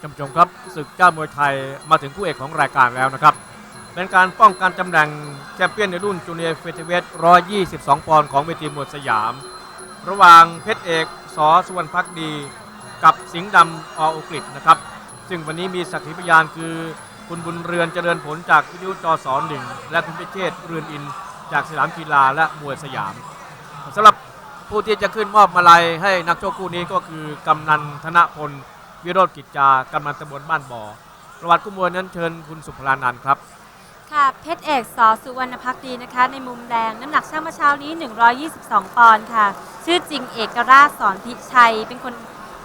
ท่านผู้ชมครับศึกเจ้ามวยไทยมาถึงคู่เอกของรายการแล้วนะครับ เป็นการป้องกันตำแหน่งแชมเปี้ยนในรุ่นจูเนียร์เฟเธเวท122 ปอนด์ของเวทีมวยสยาม ระหว่างเพชรเอกสอสุวรรณพักดี กับสิงห์ดำออุกฤษนะครับ ซึ่งวันนี้มีสักขีพยานคือคุณบุญเรือนเจริญผลจากวิทยุจอสอนหนึ่งและคุณพิเชษเรือนอินจากสนามกีฬาและมวยสยามสำหรับผู้ที่จะขึ้นมอบมาลัยให้นักโชคคู่นี้ก็คือกำนันธนพล วิโรธกิจจากำนันตำบลบ้านบ่อ ประวัติคู่มวยนั้นเชิญคุณสุภลานันท์ครับ ค่ะเพชรเอกสอสุวรรณพักดีนะคะ ในมุมแดงน้ำหนักช่างเมื่อเช้านี้ 122 ปอนด์ค่ะ ชื่อจริงเอกราชสอนพิชัย เป็นคน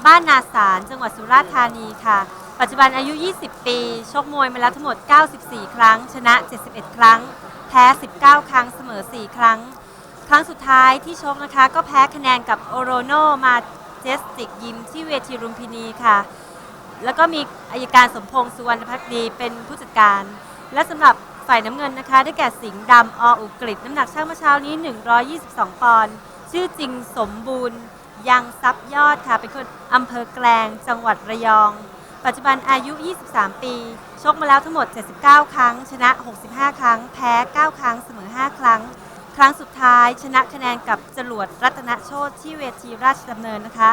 บ้านนาสารจังหวัดสุราษฎร์ธานีค่ะ ปัจจุบันอายุ 20 ปี ชกมวยมาแล้วทั้งหมด 94 ครั้ง ชนะ 71 ครั้ง แพ้ 19 ครั้งเสมอ 4 ครั้ง ครั้งสุดท้ายที่ชกนะคะ ก็แพ้คะแนนกับโอโรโนมา เจสติกยิมที่เวทีรุมพินีค่ะ แล้วก็มีอายการสมพงษ์สุวรรณพักดีเป็นผู้จัดการ และสำหรับฝ่ายน้ำเงินนะคะ ได้แก่สิงห์ดำออุกฤษน้ำหนักช่างเมื่อเช้านี้ 122 ปอนด์ชื่อจริงสมบูรณ์ยังทรัพย์ยอดค่ะ เป็นคนอำเภอแกลงจังหวัดระยอง ปัจจุบันอายุ 23 ปี ชกมาแล้วทั้งหมด 79 ครั้ง ชนะ 65 ครั้ง แพ้ 9 ครั้ง เสมอ 5 ครั้ง ครั้งสุดท้ายชนะคะแนนกับจรวดรัตนโชตที่เวทีราชดำเนินนะคะ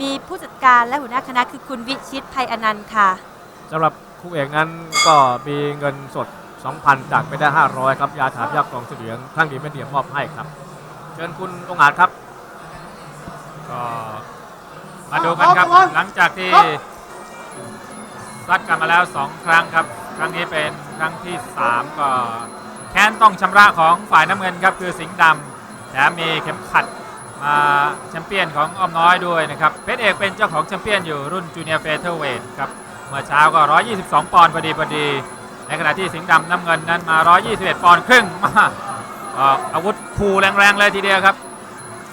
มีผู้จัดการและหัวหน้าคณะคือคุณวิชิตภัยอนันต์ค่ะ สำหรับคู่เอกนั้นก็มีเงินสด 2,000 จากไปได้ 500 ครับยาถามยากกล่องเสลียงทั้งดีไม่เดียมมอบให้ครับ เชิญคุณองค์อาจครับ ก็มาดูกันครับ หลังจากที่ซัดกันมาแล้ว 2 ครั้งครับ ครั้งนี้เป็นครั้งที่ 3 ก็แค้นต้องชำระของฝ่ายน้ำเงินครับคือสิงห์ดำแถมมีเข็มขัดมาแชมเปี้ยนของอ้อมน้อยด้วยนะครับเพชรเอกเป็นเจ้าของแชมเปี้ยนอยู่รุ่นจูเนียร์เฟเธอร์เวทครับเมื่อเช้าก็ 122 ปอนด์พอดีพอดี ในขณะที่สิงห์ดำน้ำเงินนั้นมา 121 ปอนด์ครึ่งมาออกอาวุธคู่แรงๆเลยทีเดียวครับ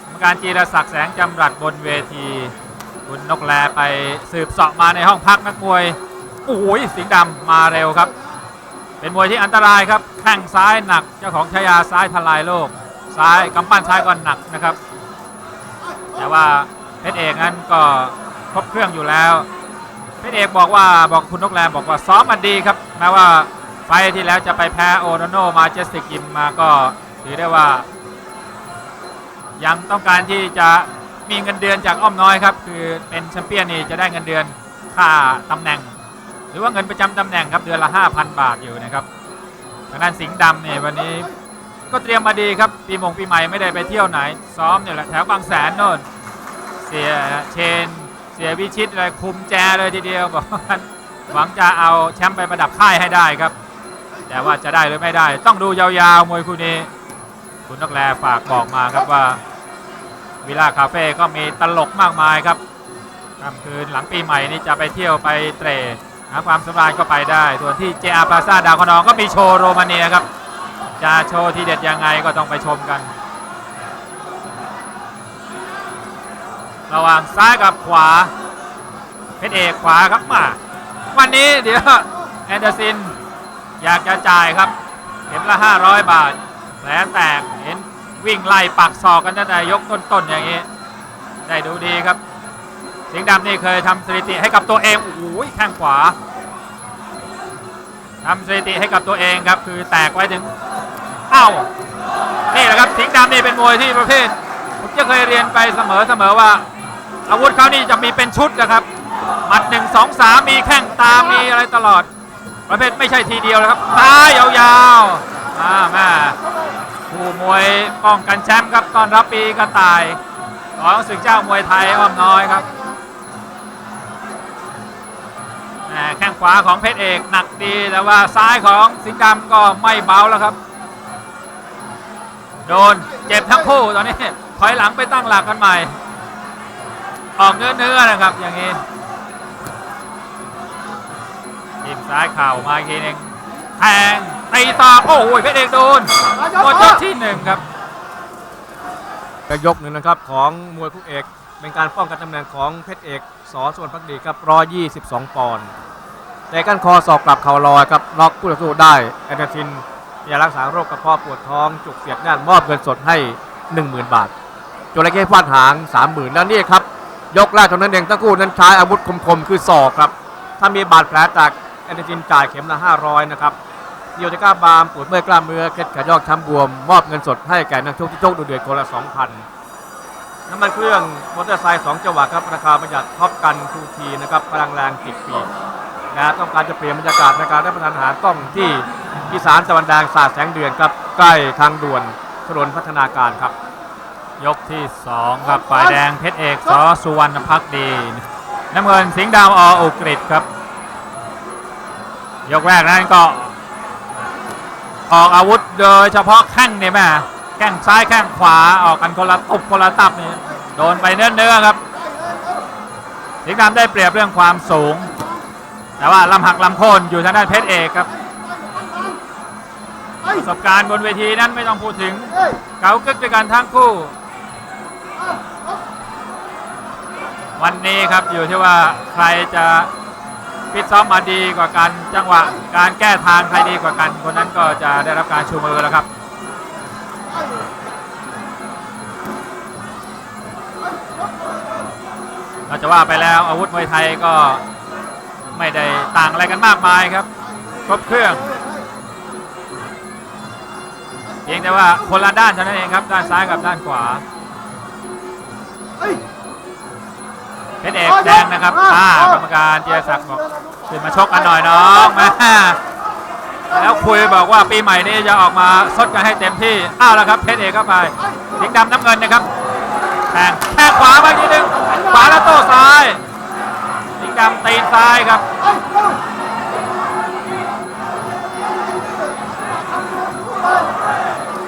กรรมการจีรศักดิ์แสงจำรัดบนเวที คุณนกแลไปสืบเสาะมาในห้องพักนักมวยโอ้ยสิงห์ดำมาเร็วครับ เป็นมวยที่อันตรายครับแข้งซ้ายหนักเจ้าของชายาซ้ายทลายโลก ซ้ายกำปั้นซ้ายก็หนักนะครับ แต่ว่าเพชรเอกนั้นก็ครบเครื่องอยู่แล้วเพชรเอกบอกว่าบอกคุณนกแลบอกว่าซ้อมมาดีครับแม้ว่าไฟที่แล้วจะไปแพ้โอโนโนมาเจสติกยิมมาก็ถือได้ว่า ยังต้องการที่จะมีเงินเดือนจากอ้อมน้อยครับ คือเป็นแชมเปี้ยนนี่จะได้เงินเดือนค่าตำแหน่ง รือว่าเงินประจำตำแหน่งครับเดือนละ 5,000 บาทอยู่นะครับทางด้านสิงห์ดำเนี่ยวันนี้ก็เตรียมมาดีครับปีมงปีใหม่ไม่ได้ไปเที่ยวไหน ซ้อมเนี่ยแหละแถวบางแสนโน่นเสียเชน เสียวิชิตอะไรคุมแจเลยทีเดียวบอกว่าหวังจะเอาแชมป์ไปประดับค่ายให้ได้ครับ แต่ว่าจะได้หรือไม่ได้ ต้องดูยาวๆมวยคู่นี้ คุณนักแลฝากบอกมาครับว่าวิลล่าคาเฟ่ก็มีตลกมากมายครับค่ำคืนหลังปีใหม่นี่จะไปเที่ยวไปเตร หาความสำราญก็ไปได้ ส่วนที่ JR Plaza ดาวคนองก็มีโชว์โรมาเนียครับ จะโชว์ที่เด็ดยังไงก็ต้องไปชมกัน ระหว่างซ้ายกับขวา เพชรเอกขวาครับมา วันนี้เดี๋ยวแอนเดอร์ซินอยากจะจ่ายครับเข็มละ 500 บาทแผลแตกเห็นวิ่งไล่ปักศอกกันตั้งแต่ยกต้นๆอย่างนี้ ได้ดูดีครับ สิงห์ดำนี่เคยทำสถิติให้กับตัวเองโอ้โหแข้งขวาทำสถิติให้กับตัวเองครับคือแตกไว้ถึงเอ้านี่แหละครับสิงห์ดำนี่เป็นมวยที่ประเภทผมจะเคยเรียนไปเสมอๆว่า อาวุธเขานี่จะมีเป็นชุดนะครับหมัดหนึ่งสองสามมีแข้งตามมีอะไรตลอด ประเภทไม่ใช่ทีเดียวนะครับซ้ายยาวๆมาแม่ผู้มวยป้องกันแชมป์ครับตอนรับปีกระต่ายของศึกเจ้ามวยไทยอ้อมน้อยครับ แข้งขวาของเพชรเอกหนักดีแต่ว่าซ้ายของสิงห์ดำก็ไม่เบาแล้วครับ โดนเจ็บทั้งคู่ตอนนี้ถอยหลังไปตั้งหลักกันใหม่ ออกเนื้อเนื้อนะครับอย่างนี้ทีมซ้ายเข่ามาอีกทีหนึงแทงตีศอกโอ้โหเพชรเอกโดนหมดยกที่หนึ่งครับกระยกหนึ่งนะครับของมวยคู่เอกเป็นการป้องกันตำแหน่งของเพชรเอกสอส่วนพักดีครับ122 ปอนด์ แต่กันคอศอกกลับเข่าลอยครับน็อกคู่ต่อสู้ได้แอนดินยารักษาโรคกระเพาะปวดท้อง จุกเสียดแน่นมอบเงินสดให้ 10,000 บาทจระเข้ฟาดหาง 30,000แล้วนี่ครับ ยกแรกเท่านั้นเองทั้งคู่นั้นใช้อาวุธคมๆ คือศอกครับ ถ้ามีบาดแผลจากแอนติจินจ่ายเข็มละ 500 นะครับเดียวจะกล้าบามปวดเมื่อยกล้ามเนื้อเคล็ดขายอกช้ำบวม มอบเงินสดให้แก่นักชกที่ชกดูเดือดคนละ2,000น้ำมันเครื่องมอเตอร์ไซค์2จังหวะครับ ราคาประหยัดท็อปกันทูทีนะครับ พลังแรงติดปีก นะต้องการจะเปลี่ยนบรรยากาศในการรับประทานอาหารต้องที่อีสานตะวันแดงสาดแสงเดือนครับใกล้ทางด่วนถนนพัฒนาการครับ ยกที่ 2 ครับฝ่ายแดงเพชรเอกสอสุวรรณพักดี น้ำเงินสิงห์ดำออุกฤษครับ ยกแรกนั้นก็ ออกอาวุธโดยเฉพาะแข้งเนี่ยแม่แข้งซ้ายแข้งขวาออกกันคนละตบคนละตับนี่โดนไปเนื้อๆครับสิงห์ดำได้เปรียบเรื่องความสูง แต่ว่าลำหักลำโค่นอยู่ทางด้านเพชรเอกครับประสบการณ์บนเวทีนั้นไม่ต้องพูดถึง เก๋ากึกด้วยกันทั้งคู่ วันนี้ครับอยู่ที่ว่าใครจะฟิตซ้อมมาดีกว่ากันจังหวะ การแก้ทางใครดีกว่ากัน คนนั้นก็จะได้รับการชูมือแล้วครับเราจะว่าไปแล้วอาวุธมวยไทยก็ ไม่ได้ต่างอะไรกันมากมายครับครบเครื่องเพียงแต่ว่าคนละด้านเท่านั้นเองครับด้านซ้ายกับด้านขวาเพชรเอกแดงนะครับอ่ากรรมการเจียศักดิ์บอกขึ้นมาชกกันหน่อยน้องมาแล้วคุยบอกว่าปีใหม่นี้จะออกมาซดกันให้เต็มที่อ้าวแล้วครับเพชรเอกเข้าไปสิงห์ดำน้ำเงินนะครับแทงแทงขวาไปทีนึงายครับ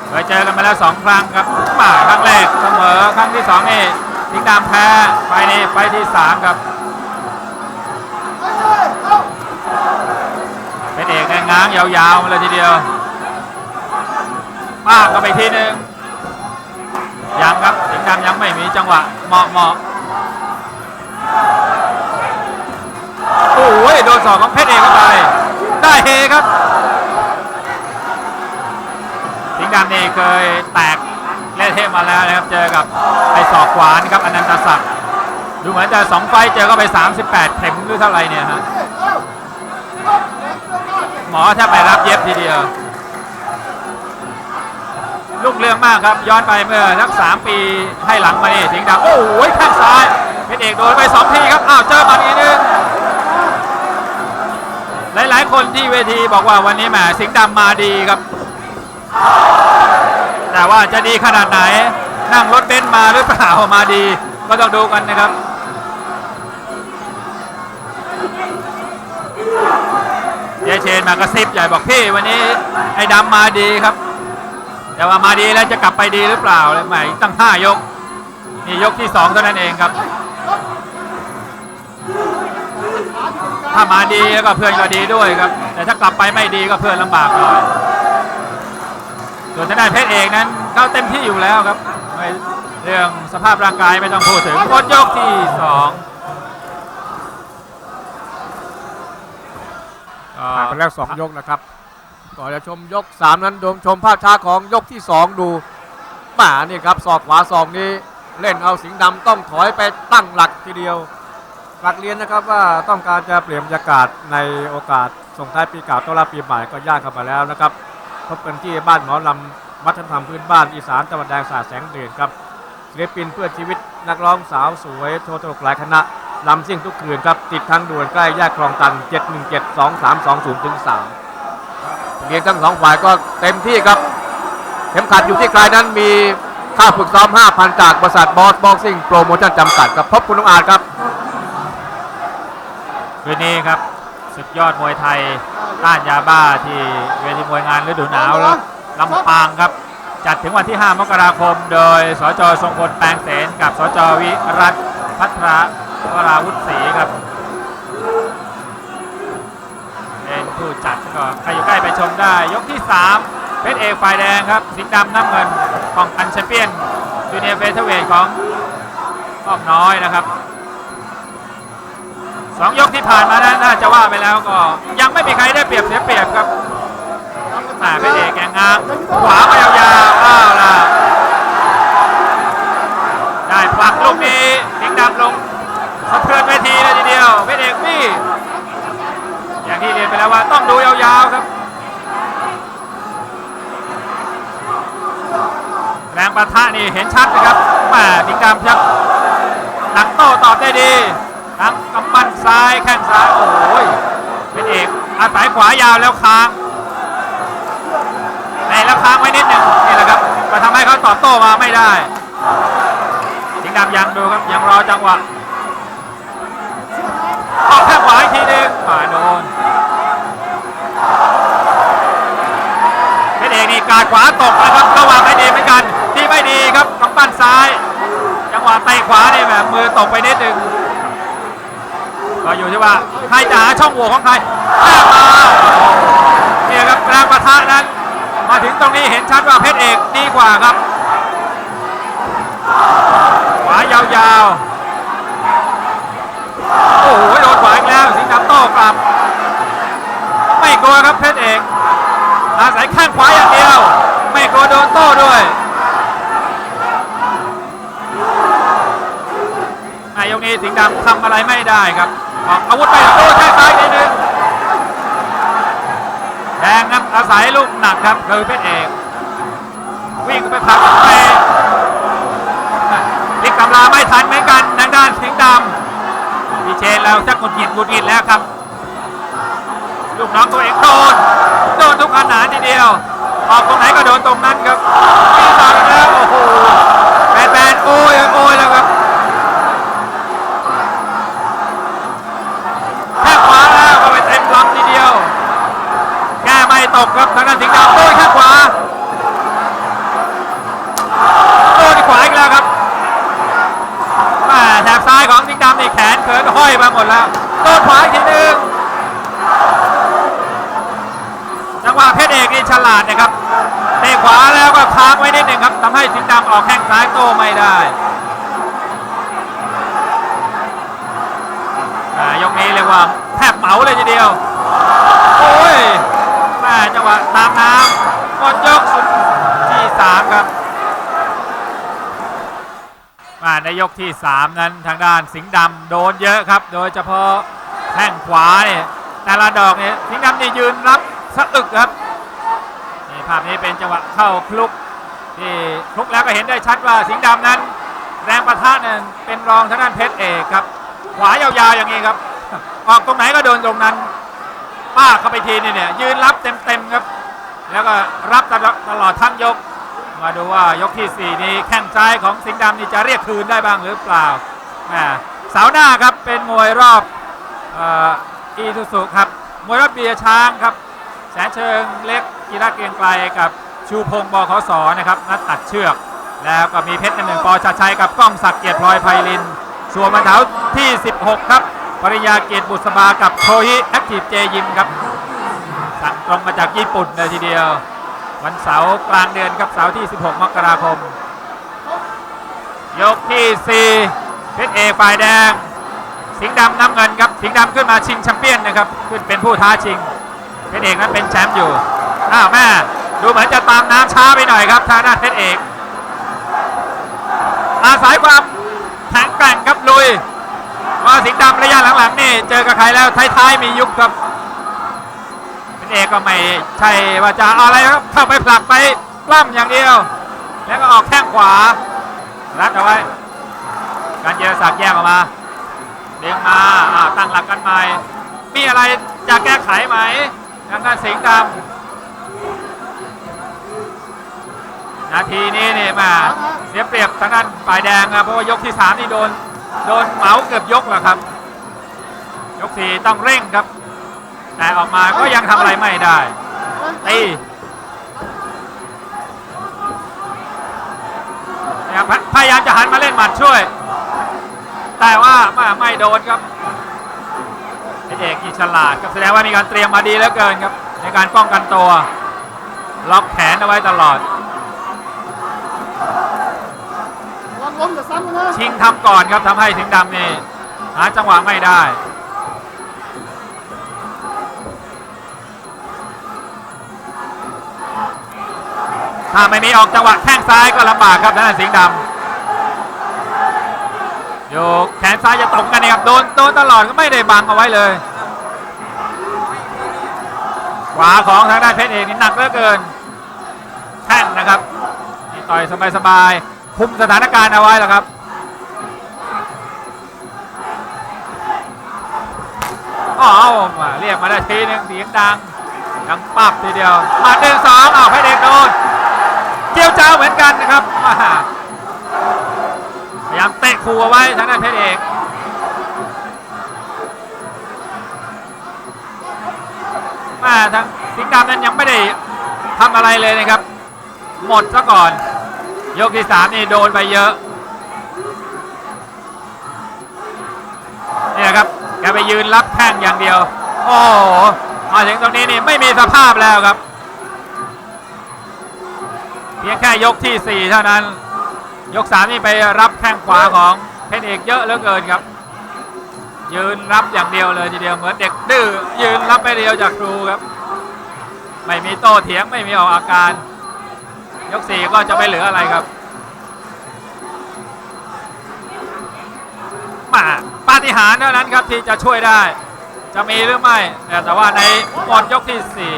เคยเจอกันมาแล้วสองครั้งครับมาครั้งแรกเสมอครั้งที่สองนี่สิงห์ดำแพ้ไฟล์นี้ไฟล์ที่สามครับเป็นเอกง้างยาวๆมาเลยทีเดียวป้าก็ไปทีนึงยังครับสิงห์ดำยังไม่มีจังหวะเหมาะเหมาะ ยโดนสองของเพชรเอกเข้าไป ได้เฮครับ สิงห์ดำนี่เคยแตกเละเทะมาแล้วนะครับ เจอกับไอ้ศอกขวานครับอนันตศักดิ์ดูเหมือนจะสองไฟเจอก็ไป 38 เข็มหรือเท่าไรเนี่ยฮะหมอแทบไปรับเย็บทีเดียว ลูกเรื่องมากครับย้อนไปเมื่อสักสามปีให้หลังมานี่สิงห์ดำโอ้ยแข้งซ้ายเพชรเอกโดนไปสองทีครับอ้าวเจอมาอีกนึง หลาย ๆ คนที่เวทีบอกว่าวันนี้แหมสิงห์ดำมาดีครับ แต่ว่าจะดีขนาดไหนนั่งรถเบนซ์มาหรือเปล่ามาดี ก็ต้องดูกันนะครับเจเชนมากระซิบใหญ่บอกพี่วันนี้ไอ้ดำมาดีครับ แต่ว่ามาดีแล้วจะกลับไปดีหรือเปล่าเลยใหม่ตั้งห้ายกนี่ยกที่สองเท่านั้นเองครับ ถ้ามาดีแล้วก็เพื่อนก็ดีด้วยครับ แต่ถ้ากลับไปไม่ดีก็เพื่อนลำบากหน่อยส่วนทางด้านเพชรเอกนั้นเขาเต็มที่อยู่แล้วครับไม่เรื่องสภาพร่างกายไม่ต้องพูดถึงหมดยกที่สองก็ผ่านไปแล้วสองยกนะครับก่อนจะชมยก3นั้นดมชมภาพช้าของยกที่2ดูหมานี่ครับศอกขวาศอกนี้ เล่นเอาสิงห์ดำต้องถอยไปตั้งหลักทีเดียว ฝากเรียนนะครับว่าต้องการจะเปลี่ยนบรรยากาศในโอกาสส่งท้ายปีเก่าต้อนรับปีใหม่ก็ยากเข้ามาแล้วนะครับพบกันที่บ้านหมอลำวัฒนธรรมพื้นบ้านอีสานตะวันแดงสาแสงเดือนครับศิลปินเพื่อชีวิตนักร้องสาวสวยโชว์ตลกหลายคณะลำซิ่งทุกคืนครับติดทางด่วนใกล้แยกคลองตัน 717 2320ถึง3เรียนทั้งสองฝ่ายก็เต็มที่ครับเข็มขัดอยู่ที่ใครนั้นมีค่าฝึกซ้อม 5,000 จากบริษัทบอสบ็อกซิ่งโปรโมชั่นจำกัดครับพบคุณลุงอาจครับ คืนนี้ครับสุดยอดมวยไทยต้านยาบ้าที่เวทีมวยงานฤดูหนาวลำปางครับ จัดถึงวันที่ 5 มกราคม โดยสจทรงพลแปลงเสนกับสจวิรัตพัทรวราวุฒิศรีครับเป็นผู้จัดก็ใครอยู่ใกล้ไปชมได้ ยกที่ 3 เพชรเอกฝ่ายแดงครับ สิงห์ดำน้ำเงินป้องกันแชมเปี้ยนจูเนียร์เฟเธอร์เวทของอ้อมน้อยนะครับ สองยกที่ผ่านมานั้นน่าจะว่าไปแล้วก็ ยังไม่มีใครได้เปรียบเสียเปรียบครับแหม่เป็นเอกแกงงางขวามายาวๆอ้าวล่ะได้ผลักลูกนี้สิงห์ดำลงสะเทือนเวทีเลยทีเดียวเป็นเอกพี่เรียนไปแล้วว่าต้องดูยาวๆครับแรงประทะนี่เห็นชัดนะครับแหมาสิงห์ดำครับหนักโต้ตอบได้ดี ทั้งกำปั้นซ้ายแข้งซ้าย โอ้ยเป็นเอกอาศัยขวายาวแล้วค้างในแล้วค้างไว้นิดหนึ่งนี่แหละครับมาทำให้เขาตอบโต้มาไม่ได้สิงดำยังดูครับยังรอจังหวะออกแข้งขวาอีกทีหนึงมาโดนเพชรเอกนี่การขวาตกนะครับระหว่างไม่ดีเหมือนกัน ที่ไม่ดีครับกำปั้นซ้าย จังหวะเตะขวาเนี่ยแบบมือตกไปนิดหนึง ก็อยู่ที่ว่าใครจะหาช่องโหว่ของใครแม่มาเนี่ยครับแรงประทะนั้น มาถึงตรงนี้เห็นชัดว่าเพชรเอกดีกว่าครับ ขวายาวๆ โอ้โหโดนขวาอีกแล้วสิงห์ดำโต้กลับ ไม่กลัวครับเพชรเอกอาศัยข้างขวาอย่างเดียว ไม่กลัวโดนโต้ด้วยนายกนี้สิงห์ดำทำอะไรไม่ได้ครับ ออกอาวุธไปโต้แข้งซ้ายนิดนึงแดงครับอาศัยลูกหนักครับคือเพชรเอกวิ่งไปผลักไปพลิกกำลาไม่ทันเหมือนกันทางด้านสิงดำพี่เชนแล้วจะกดหงิดกดหงิดแล้วครับ ลูกน้องตัวเองโดนโดนทุกขนาดทีเดียวออกตรงไหนก็โดนตรงนั้นครับพี่สาวอีกแล้วโอ้โหแฟนๆโอ้ยโอ้ยแล้วครับ ไม่ตกครับทางด้านสิงห์ดำโดนแค่ขวาโดนขวาอีกแล้วครับแม่แถบซ้ายของสิงห์ดำนี่แขนเขินห้อยมาหมดแล้วโดนขวาอีกทีหนึงจังหวะเพชรเอกนี่ฉลาดนะครับเตะขวาแล้วก็ค้างไว้นิดหนึ่งครับทำให้สิงห์ดำออกแข้งซ้ายโต้ไม่ได้อ่ายกนี้เรียกว่าแทบเหมาเลยทีเดียว โอ้ย จังหวะตามน้ำหมดยกสุดที่สามครับมาในยกที่3นั้นทางด้านสิงห์ดำโดนเยอะครับ โดยเฉพาะแข้งขวาเนี่ยแต่ละดอกเนี่ยสิงห์ดำนี่ยืนรับสะอึกครับนี่ภาพนี้เป็นจังหวะเข้าคลุกที่คลุกแล้วก็เห็นได้ชัดว่าสิงห์ดำนั้น แรงประทะนั้นเป็นรองทางด้านเพชรเอกครับ ขวายาวๆอย่างนี้ครับ ออกตรงไหนก็โดนตรงนั้น ป้าเข้าไปทีนี่เนี่ยยืนรับเต็มๆครับ แล้วก็รับตลอดตลอดทั้งยก มาดูว่ายกที่ 4 นี้แข้งซ้ายของสิงห์ดำนี่จะเรียกคืนได้บ้างหรือเปล่าแหมเสาร์หน้าครับเป็นมวยรอบอีทูสุครับมวยรอบเบียช้างครับ แสนเชิงเล็กกีฬาเกรียงไกลกับชูพงศ์บขสนะครับนัดตัดเชือก แล้วก็มีเพชรหนึ่งปอชัดชัยกับก้องศักดิ์เกียรติพลอยไพลินส่วนมันเท้าที่ 16 ครับ ปริยาเกียรติบุษบากับโทฮิแอคทีฟเจยิมครับสั่งตรงมาจากญี่ปุ่นเลยทีเดียว วันเสาร์กลางเดือนครับเสาร์ที่ 16 มกราคม ยกที่ 4 เพชรเอกฝ่ายแดง สิงห์ดำน้ำเงินครับ สิงห์ดำขึ้นมาชิงแชมเปี้ยนนะครับ ขึ้นเป็นผู้ท้าชิง เพชรเอกนั้นเป็นแชมป์อยู่ อ้าวแม่ดูเหมือนจะตามน้ำช้าไปหน่อยครับทางด้านเพชรเอกอาศัยความแข็งแกร่งครับลุย ว่าสิงห์ดำระยะหลังๆนี่เจอกับใครแล้วท้ายๆมียุบครับเป็นเอกก็ไม่ใช่ว่าจะอะไรครับเข้าไปผลักไปปล้ำอย่างเดียว แล้วก็ออกแข้งขวารัดเอาไว้ การเจรศักดิ์แยกออกมาเด้งมาอ่าตั้งหลักกันใหม่มีอะไรจะแก้ไขไหมทางด้านสิงห์ดำนาทีนี้เนี่ยมาเสียเปรียบทางด้านฝ่ายแดงครับเพราะว่ายกที่สามนี่โดน โดนเหมาเกือบยกแล้วครับ ยกสี่ต้องเร่งครับ แต่ออกมาก็ยังทำอะไรไม่ได้ตีนะครับพพยายามจะหันมาเล่นหมัดช่วย แต่ว่าไม่ไม่โดนครับเป็นเอกที่ฉลาดครับแสดงว่ามีการเตรียมมาดีเหลือเกินครับ ในการป้องกันตัว ล็อกแขนเอาไว้ตลอด ล้มล้มอย่าซ้ำนะชิงทำก่อนครับทำให้สิงห์ดำนี่หาจังหวะไม่ได้ ถ้าไม่มีออกจังหวะแข้งซ้ายก็ลำบากครับทางด้านสิงห์ดำอยู่แขนซ้ายจะตรงกันนะครับโดนโดนตลอดก็ไม่ได้บังเอาไว้เลย ขวาของทางด้านเพชรเอกนี่หนักเหลือเกินแท่งนะครับนี่ต่อยสบายๆ คุมสถานการณ์เอาไว้แล้วครับอ๋อเอามาเรียกมาได้ทีนึงเสียงดัง ดังปั๊บทีเดียวมาหนึ่งสองเอาเพชรเอกโดน เกี่ยวเจ้าเหมือนกันนะครับ พยายามเตะขู่เอาไว้ทางด้านเพชรเอกมาทางสิงห์ดำนั้นยังไม่ได้ทำอะไรเลยนะครับ หมดซะก่อน ยกที่สามนี่โดนไปเยอะเนี่ยครับแกไปยืนรับแข้งอย่างเดียว โอ้โหมาถึงตรงนี้นี่ไม่มีสภาพแล้วครับ เพียงแค่ยกที่สี่เท่านั้น ยกสามนี่ไปรับแข้งขวาของเพชรเอกเยอะเหลือเกินครับ ยืนรับอย่างเดียวเลยทีเดียวเหมือนเด็กดื้อยืนรับไปเดียวจากครูครับ ไม่มีโต้เถียงไม่มีออกอาการ ยกสี่ก็จะไม่เหลืออะไรครับมาปาฏิหาริย์เท่านั้นครับที่จะช่วยได้ จะมีหรือไม่ แต่ว่าในหมดยกที่สี่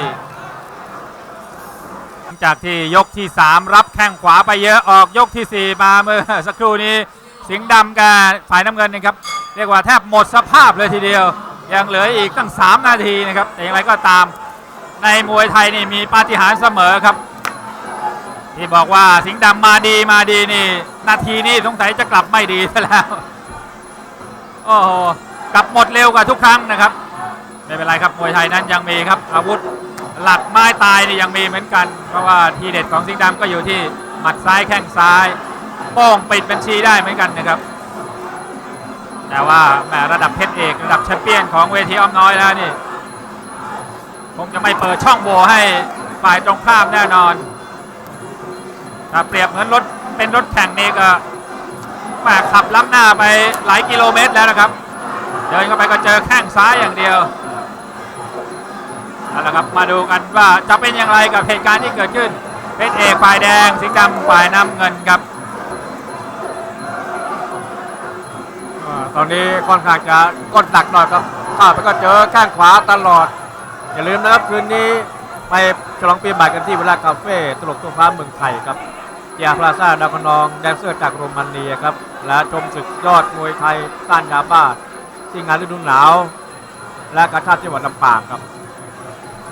หลังจากที่ยกที่ 3 รับแข้งขวาไปเยอะออกยกทีสี่ 4 มาเมื่อสักครู่นี้สิงห์ดำกับฝ่ายน้ำเงินนะครับ เรียกว่าแทบหมดสภาพเลยทีเดียว ยังเหลืออีกตั้ง 3 นาทีนะครับ แต่อย่างไรก็ตามในมวยไทยนี่มีปาฏิหาริย์เสมอครับ ที่บอกว่าสิงห์ดำมาดีมาดีนี่ นาทีนี้สงสัยจะกลับไม่ดีซะแล้ว โอ้โหกลับหมดเร็วกว่าทุกครั้งนะครับ ไม่เป็นไรครับมวยไทยนั้นยังมีครับ อาวุธหลักไม้ตายนี่ยังมีเหมือนกัน เพราะว่าทีเด็ดของสิงห์ดำก็อยู่ที่หมัดซ้ายแข้งซ้ายโป้งปิดบัญชีได้เหมือนกันนะครับ แต่ว่าแหมระดับเพชรเอกระดับแชมเปี้ยนของเวทีอ้อมน้อยแล้วนี่คงจะไม่เปิดช่องโหว่ให้ฝ่ายตรงข้ามแน่นอน ถ้าเปรียบเหมือนรถเป็นรถแข่งนี่ก็แหมขับล้ำหน้าไปหลายกิโลเมตรแล้วนะครับ เดินเข้าไปก็เจอแข้งซ้ายอย่างเดียวเอาละครับมาดูกันว่าจะเป็นอย่างไรกับเหตุการณ์ที่เกิดขึ้นเพชรเอกฝ่ายแดงสิงห์ดำฝ่ายน้ำเงินครับตอนนี้ค่อนข้างจะกดหนักหน่อยครับข้าไปก็เจอแข้งขวาตลอด อย่าลืมนะครับคืนนี้ไป ฉลองปีใหม่กันที่เวลาคาเฟ่ตลกตัวฟ้าเมืองไทยครับเจียพลาซ่าดาวคนอง แดนเซอร์จากโรมาเนียครับ และชมศึกยอดมวยไทยต้านยาบ้าที่งานฤดูหนาว และกาชาติจังหวัดลำปางครับ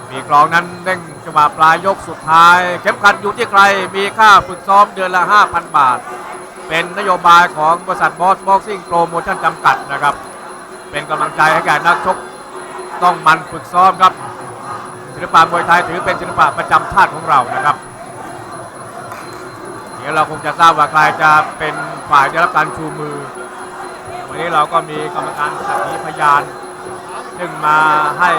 มีกลองนั้นเร่งจังหวะปลายยกสุดท้าย เข็มขัดอยู่ที่ใครมีค่าฝึกซ้อมเดือนละ 5,000 บาท เป็นนโยบายของบริษัทบอสบ็อกซิ่งโปรโมชั่นจำกัดนะครับ เป็นกำลังใจให้แก่นักชกต้องมันฝึกซ้อมครับ ศิลปะมวยไทยถือเป็นศิลปะประจำชาติของเรานะครับ เดี๋ยวเราคงจะทราบว่าใครจะเป็นฝ่ายได้รับการชูมือ วันนี้เราก็มีกรรมการสักขีพยาน ซึ่งมาให้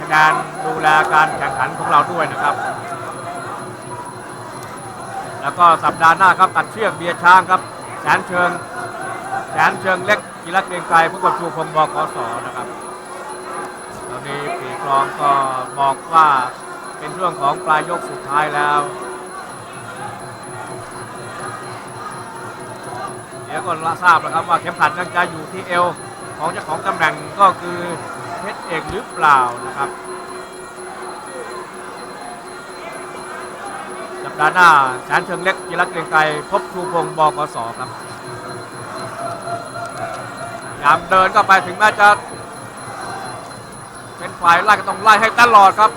คะแนนดูแลการแข่งขันของเราด้วยนะครับ แล้วก็สัปดาห์หน้าครับตัดเชือกเบียร์ช้างครับแสนเชิงแสนเชิงเล็กกีฬาเกรียงไกรผู้กบชูพงศ์บกสนะครับ นี้ปีกลองก็บอกว่าเป็นช่วงของปลายยกสุดท้ายแล้ว เดี๋ยวก็ทราบแล้วครับว่าเข็มขัดยังจะอยู่ที่เอวของเจ้าของตำแหน่งก็คือเพชรเอกหรือเปล่านะครับสัปดาห์หน้าแสนเชิงเล็กกีฬาเกรียงไกรพบชูพงบกสครับยามเดินก็ไปถึงแม้จะ ฝ่ายไล่ก็ต้องไล่ให้ตลอดครับ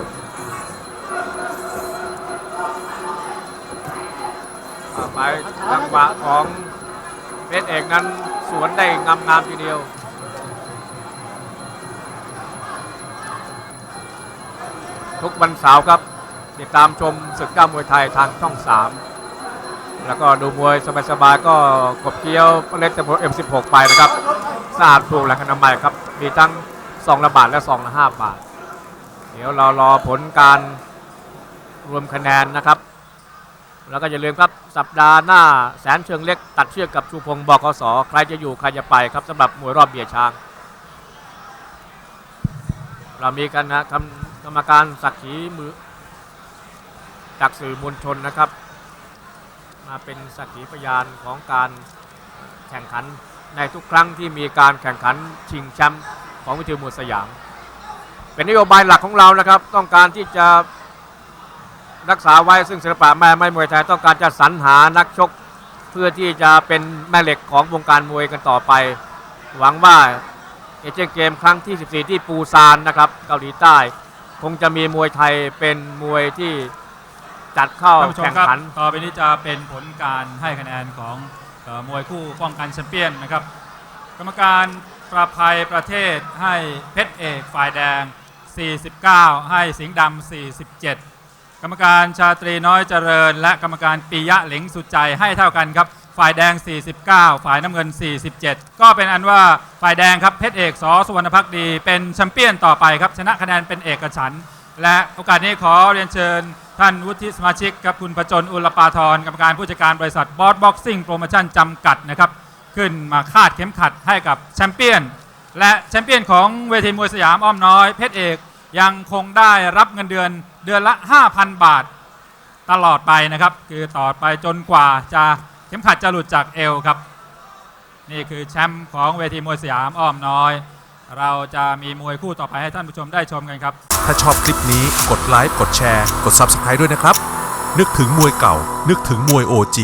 ไปจังหวะของเพชรเอกนั้นสวนได้งามๆทีเดียวทุกวันเสาร์ครับ ติดตามชมศึกก้ามวยไทยทางช่อง 3 แล้วก็ดูมวยสบายๆก็กบเกี้ยวเล็กตะโพเอ็มสิบหกไปนะครับสะอาดถูกแหล่งอนามัยครับ มีทั้ง ซองละบาทและซองละห้าบาท เดี๋ยวเรารอผลการรวมคะแนนนะครับ แล้วก็อย่าลืมครับสัปดาห์หน้าแสนเชิงเล็ก ตัดเชือกกับชูพงศ์บกสใครจะอยู่ใครจะไปครับสำหรับมวยรอบเบียร์ช้าง เรามีกันนะกรรมกรรมการสักขีมือจากสื่อมวลชนนะครับ มาเป็นสักขีพยานของการแข่งขันในทุกครั้งที่มีการแข่งขันชิงแชมป์ ของวิทยุมวยสยาม เป็นนโยบายหลักของเรานะครับ ต้องการที่จะรักษาไว้ซึ่งศิลปะแม่ไม้มวยไทยต้องการจะสรรหานักชก เพื่อที่จะเป็นแม่เหล็กของวงการมวยกันต่อไป หวังว่าเอเชียนเกมครั้งที่ 14 ที่ปูซานนะครับเกาหลีใต้ คงจะมีมวยไทยเป็นมวยที่จัดเข้าท่านผู้ชมแข่งครับขันต่อไปนี้จะเป็นผลการให้คะแนนของเอ่อมวยคู่ป้องกันแชมเปี้ยนนะครับ กรรมการ ประภัยประเทศให้เพชรเอกฝ่ายแดง 49 ให้สิงห์ดำ47 กรรมการชาตรีน้อยเจริญ และกรรมการปิยะเหลิงสุดใจให้เท่ากันครับ ฝ่ายแดง 49 ฝ่ายน้ำเงิน 47 ก็เป็นอันว่าฝ่ายแดงครับเพชรเอกสสุวรรณพักดี เป็นแชมเปี้ยนต่อไปครับ ชนะคะแนนเป็นเอกฉันท์และโอกาสนี้ขอเรียนเชิญท่านวุฒิสมาชิกครับคุณประจนอุลปาทรกรรมการผู้จัดการบริษัทบอสบ็อกซิ่งโปรโมชั่นจำกัดนะครับ ขึ้นมาคาดเข็มขัดให้กับแชมเปี้ยน และแชมเปี้ยนของเวทีมวยสยามอ้อมน้อยเพชรเอกยังคงได้รับเงินเดือนเดือนละ 5,000 บาทตลอดไปนะครับ คือต่อไปจนกว่าจะเข็มขัดจะหลุดจากเอวครับ นี่คือแชมป์ของเวทีมวยสยามอ้อมน้อย เราจะมีมวยคู่ต่อไปให้ท่านผู้ชมได้ชมกันครับ ถ้าชอบคลิปนี้กดไลค์กดแชร์ กด Subscribe ด้วยนะครับ นึกถึงมวยเก่า นึกถึงมวย OG